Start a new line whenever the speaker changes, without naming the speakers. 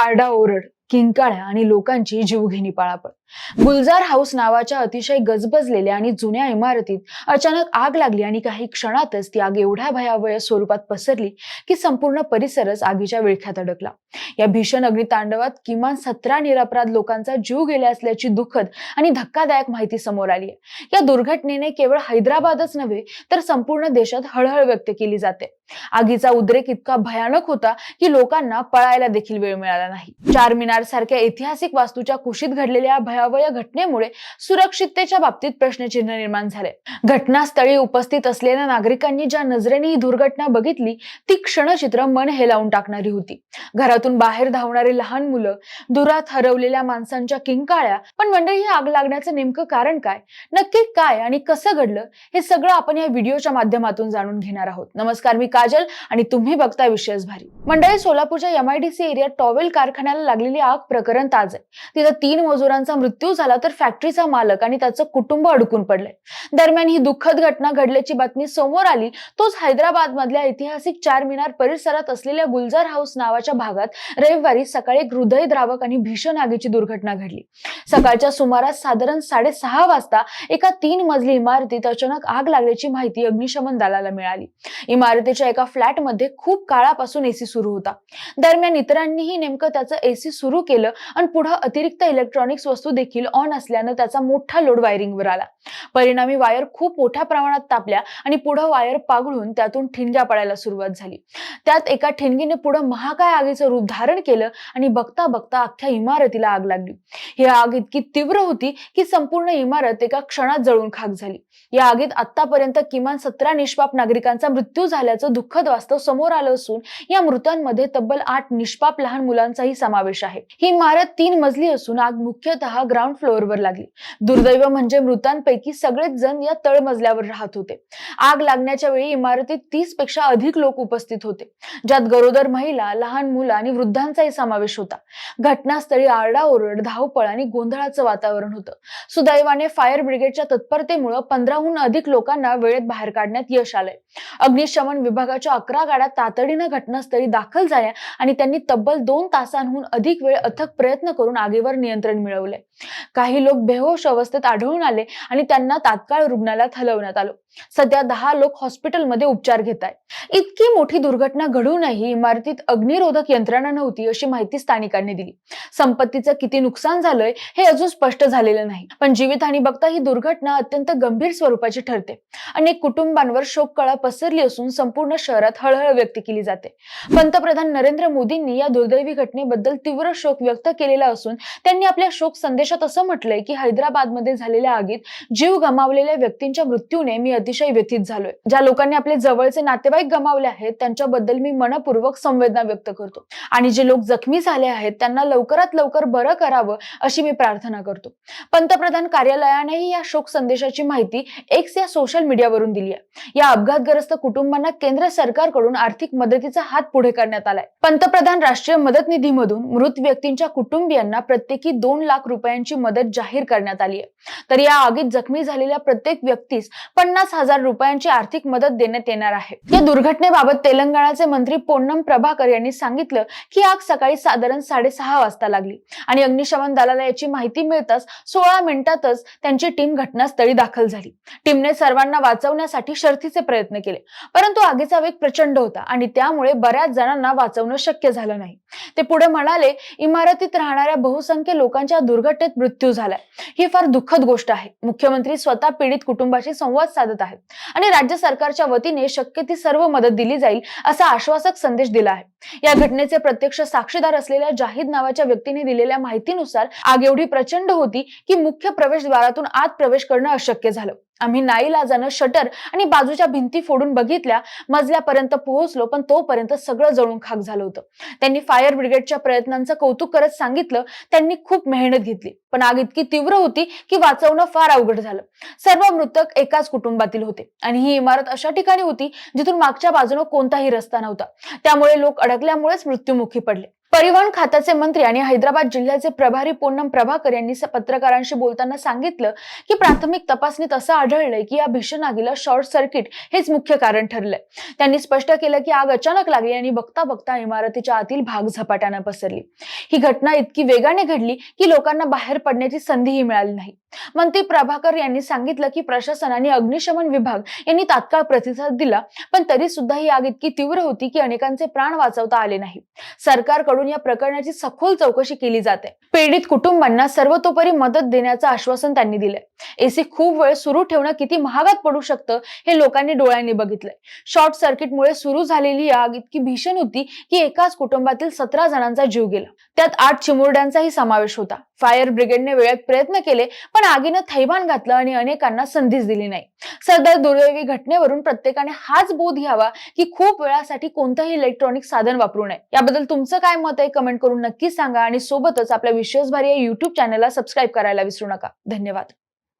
आरडाओरड किंकाळ्या आणि लोकांची जीवघेणी पाळापळ. गुलजार हाऊस नावाच्या अतिशय गजबजलेल्या आणि जुन्या इमारतीत अचानक आग लागली आणि काही क्षणातच ती आग एवढ्या भयावह स्वरूपात पसरली की संपूर्ण परिसरच आगीच्या विळख्यात अडकला. या भीषण अग्नितांडवात किमान सतरा निरपराध लोकांचा जीव गेला असल्याची दुःखद आणि धक्कादायक माहिती समोर आली आहे. या दुर्घटनेने केवळ हैदराबादच नव्हे तर संपूर्ण देशात हळहळ व्यक्त केली जाते. आगीचा उद्रेक इतका भयानक होता की लोकांना पळायला देखील वेळ मिळाला नाही. चार मिनार सारख्या ऐतिहासिक वास्तूच्या कुशीत घडलेल्या भयावह घटनेमुळे सुरक्षिततेच्या बाबतीत प्रश्नचिन्ह निर्माण झाले. घटनास्थळी उपस्थित असलेल्या नागरिकांनी ज्या नजरेने ही दुर्घटना बघितली ती क्षणचित्र मन हेलावून टाकणारी होती. घरातून बाहेर धावणारी लहान मुलं दुरात हरवलेल्या माणसांच्या किंकाळ्या पण मंडळी ही आग लागण्याचं नेमकं कारण काय? नक्की काय आणि कसं घडलं? हे सगळं आपण या व्हिडिओच्या माध्यमातून जाणून घेणार आहोत. नमस्कार मी काजल आणि तुम्ही बघता विशेष भारी. मंडळी सोलापूरच्या एमआयडीसी एरियात टॉवेल कारखान्याला लागलेली आग प्रकरण ताज आहे. तिथं तीन मजुरांचा मृत्यू झाला तर फॅक्टरीचा मालक आणि त्याचं कुटुंब अडकून पडलंय. दरम्यान ही दुःखद घटना घडल्याची बातमी समोर आली तोच हैदराबाद मधल्या ऐतिहासिक चार मिनार परिसरात असलेल्या गुलजार हाऊस नावाच्या भागात रविवारी सकाळी एक हृदयद्रावक आणि भीषण आगीची दुर्घटना घडली. सकाळच्या सुमारास साधारण साडेसहा वाजता एका तीन मजली इमारतीत अचानक आग लागल्याची माहिती अग्निशमन दलाला मिळाली. इमारतीच्या एका फ्लॅटमध्ये खूप काळापासून एसी सुरू होता. दरम्यान इतरांनीही नेमकं त्याचं एसी सुरू केलं आणि पुढे अतिरिक्त इलेक्ट्रॉनिक्स वस्तू देखील ऑन असल्यानं त्याचा मोठा लोड वायरिंगवर आला. परिणामी वायर खूप मोठ्या प्रमाणात तापल्या आणि पुढे वायर पागळून त्यातून ठिणग्या पडायला सुरुवात झाली. त्यात एका ठिणगीने पुढे महाकाय आगीचं रूप धारण केलं आणि बघता बघता अख्ख्या इमारतीला आग लागली. ही आग इतकी तीव्र होती की संपूर्ण इमारत एका क्षणात जळून खाक झाली. या आगीत आतापर्यंत किमान सतरा निष्पाप नागरिकांचा मृत्यू झाल्याचं दुःखद वास्तव समोर आलं असून या मृतांमध्ये तब्बल आठ निष्पाप लहान मुलांचाही समावेश आहे. ही इमारत तीन मजली असून आग मुख्यतः ग्राउंड फ्लोअरवर लागली. दुर्दैव म्हणजे मृतांपैकी सगळेच जण या तळमजल्यावर राहत होते. आग लागण्याच्या वेळी इमारतीत तीसपेक्षा अधिक लोक उपस्थित होते. ज्यात गरोदर महिला लहान मुलं आणि वृद्धांचाही समावेश होता. घटनास्थळी आरडाओरड धावपळ आणि गोंधळाचं वातावरण होतं. सुदैवाने फायर ब्रिगेडच्या तत्परतेमुळे पंधराहून अधिक लोकांना वेळेत बाहेर काढण्यात यश आलंय. अग्निशमन विभागाच्या अकरा गाड्या तातडीनं घटनास्थळी दाखल झाल्या आणि त्यांनी तब्बल दोन तासांहून अधिक वेळ अथक प्रयत्न करून आगीवर नियंत्रण मिळवले. काही लोक बेहोश अवस्थेत आढळून आले आणि त्यांना तात्काळ रुग्णालयात हलवण्यात आलं. सध्या दहा लोक हॉस्पिटलमध्ये उपचार घेत आहेत इतकी मोठी दुर्घटना घडूनही इमारतीत अग्निरोधक यंत्रणा नव्हती अशी माहिती स्थानिकांनी दिली. संपत्तीचं किती नुकसान झालंय हे अजून स्पष्ट झालेलं नाही. पण जीवितहानी बघता ही दुर्घटना अत्यंत गंभीर स्वरूपाची ठरते. अनेक कुटुंबांवर शोक कळा पसरली असून संपूर्ण शहरात हळहळ व्यक्त केली जाते. पंतप्रधान नरेंद्र मोदींनी या दुर्दैवी घटनेबद्दल तीव्र शोक व्यक्त केलेला असून त्यांनी आपल्या शोक संदेशात असं म्हटलंय की हैदराबादमध्ये झालेल्या आगीत जीव गमावलेल्या व्यक्तींच्या मृत्यूने मी अतिशय व्यथित झालोय. ज्या लोकांनी आपले जवळचे नातेवाईक गमावले आहेत त्यांच्याबद्दल मी मनपूर्वक संवेदना व्यक्त करतो. आणि जे लोक जखमी झाले आहेत त्यांना लवकरात लवकर बरं करावं अशी मी प्रार्थना करतो. पंतप्रधान कार्यालयानेही या शोक संदेशाची माहिती एक्स या सोशल मीडियावरून दिली आहे. या अपघातग्रस्त कुटुंबांना केंद्र सरकारकडून आर्थिक मदतीचा हात पुढे करण्यात आलाय. पंतप्रधान राष्ट्रीय मदत निधीमधून मृत व्यक्तींच्या कुटुंबियांना प्रत्येकी दोन लाख रुपयांची मदत जाहीर करण्यात आली आहे. तर या आगीत जखमी झालेल्या प्रत्येक व्यक्तीस पन्नास हजार रुपयांची आर्थिक मदत देण्यात येणार आहे. या दुर्घटनेबाबत तेलंगणाचे मंत्री पोन्नम प्रभाकर यांनी सांगितलं की आग सकाळी साधारण साडेसहा वाजता लागली आणि अग्निशमन दलाला याची माहिती मिळताच सोळा मिनिटातच त्यांची टीम घटनास्थळी दाखल झाली. टीमने सर्वांना वाचवण्यासाठी शर्थीचे प्रयत्न केले परंतु आगीचा वेग प्रचंड होता आणि त्यामुळे बऱ्याच जणांना वाचवणं शक्य झालं नाही. ते पुढे म्हणाले इमारतीत राहणाऱ्या बहुसंख्य लोकांच्या दुर्घटनेत मृत्यू झालाय. ही फार दुःखद गोष्ट आहे. मुख्यमंत्री स्वतः पीडित कुटुंबाशी संवाद साधत आहेत आणि राज्य सरकारच्या वतीने शक्य ती सर्व मदत दिली जाईल असा आश्वासक संदेश दिला आहे. या घटनेचे प्रत्यक्ष साक्षीदार असलेल्या जाहीद नावाच्या व्यक्तीने दिलेल्या माहितीनुसार आग एवढी प्रचंड होती की मुख्य प्रवेशद्वारातून आत प्रवेश करणं अशक्य झालं. आम्ही नाईलाजानं शटर आणि बाजूच्या भिंती फोडून बघितल्या मजल्यापर्यंत पोहोचलो पण तोपर्यंत सगळं जळून खाक झालं होतं. त्यांनी फायर ब्रिगेडच्या प्रयत्नांचं कौतुक करत सांगितलं त्यांनी खूप मेहनत घेतली पण आग इतकी तीव्र होती की वाचवणं फार अवघड झालं. सर्व मृतक एकाच कुटुंबातील होते आणि ही इमारत अशा ठिकाणी होती जिथून मागच्या बाजूने कोणताही रस्ता नव्हता. त्यामुळे लोक अडकल्यामुळेच मृत्युमुखी पडले. परिवहन खात्याचे मंत्री आणि हैदराबाद जिल्ह्याचे प्रभारी पूनम प्रभाकर यांनी पत्रकारांशी बोलताना सांगितलं की प्राथमिक तपासणीत असं आढळलंय की या भीषण आगीला शॉर्ट सर्किट हेच मुख्य कारण ठरलंय. त्यांनी स्पष्ट केलं की आग अचानक लागली आणि बघता बघता इमारतीच्या आतील भाग झपाट्यानं पसरली. ही घटना इतकी वेगाने घडली की लोकांना बाहेर पडण्याची संधीही मिळाली नाही. मंत्री प्रभाकर यांनी सांगितलं की प्रशासन आणि अग्निशमन विभाग यांनी तात्काळ प्रतिसाद दिला पण तरी सुद्धा ही आग इतकी तीव्र होती की अनेकांचे प्राण वाचवता आले नाही. सरकारकडून या प्रकरणाची सखोल चौकशी केली जाते. पीडित कुटुंबांना सर्वतोपरी मदत देण्याचं आश्वासन त्यांनी दिलंय. एसी खूप वेळ सुरू ठेवणं किती महागात पडू शकतं हे लोकांनी डोळ्यांनी बघितलंय. शॉर्ट सर्किटमुळे सुरू झालेली ही आग इतकी भीषण होती की एकाच कुटुंबातील सतरा जणांचा जीव गेला. त्यात आठ चिमुरड्यांचाही समावेश होता. फायर ब्रिगेडने वेळेत प्रयत्न केले पण आगीनं थैमान घातलं आणि अनेकांना संधीच दिली नाही. सदर दुर्दैवी घटनेवरून प्रत्येकाने हाच बोध घ्यावा की खूप वेळासाठी कोणतंही इलेक्ट्रॉनिक साधन वापरू नये. याबद्दल तुमचं काय मत मत आहे कमेंट करून नक्की सांगा आणि सोबतच आपल्या विश्वासभारी या युट्यूब चॅनलला सबस्क्राईब करायला विसरू नका. धन्यवाद.